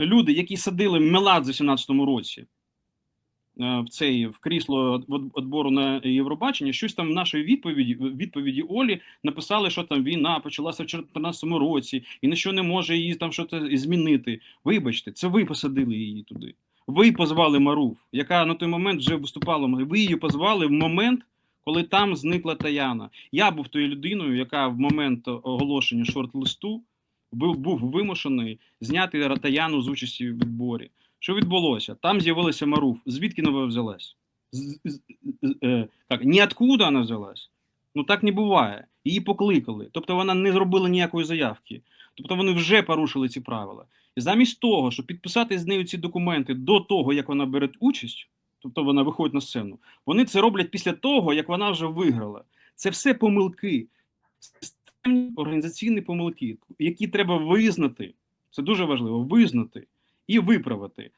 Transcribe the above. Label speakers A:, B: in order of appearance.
A: люди, які садили Меладзе в 17-му році е, в цей в крісло відбору на Євробачення, щось там в нашої відповіді відповіді Олі написали, що там війна почалася в 14-му році, і ніщо не може її там щось змінити. Вибачте, це ви посадили її туди. Ви позвали Маруф, яка на той момент вже виступала. Ви її позвали в момент, коли там зникла Таяна. Я був тою людиною, яка в момент оголошення шорт-листу був, вимушений зняти Ратаяну з участі в відборі. Що відбулося? Там з'явилася Маруф. Звідки вона взялась? З, е, так, ніоткуда вона взялась. Ну так не буває. Її покликали. Тобто вона не зробила ніякої заявки. Тобто вони вже порушили ці правила. І замість того, щоб підписати з нею ці документи до того, як вона бере участь, тобто вона виходить на сцену, вони це роблять після того, як вона вже виграла. Це все помилки, організаційні помилки, які треба визнати. Це дуже важливо визнати і виправити.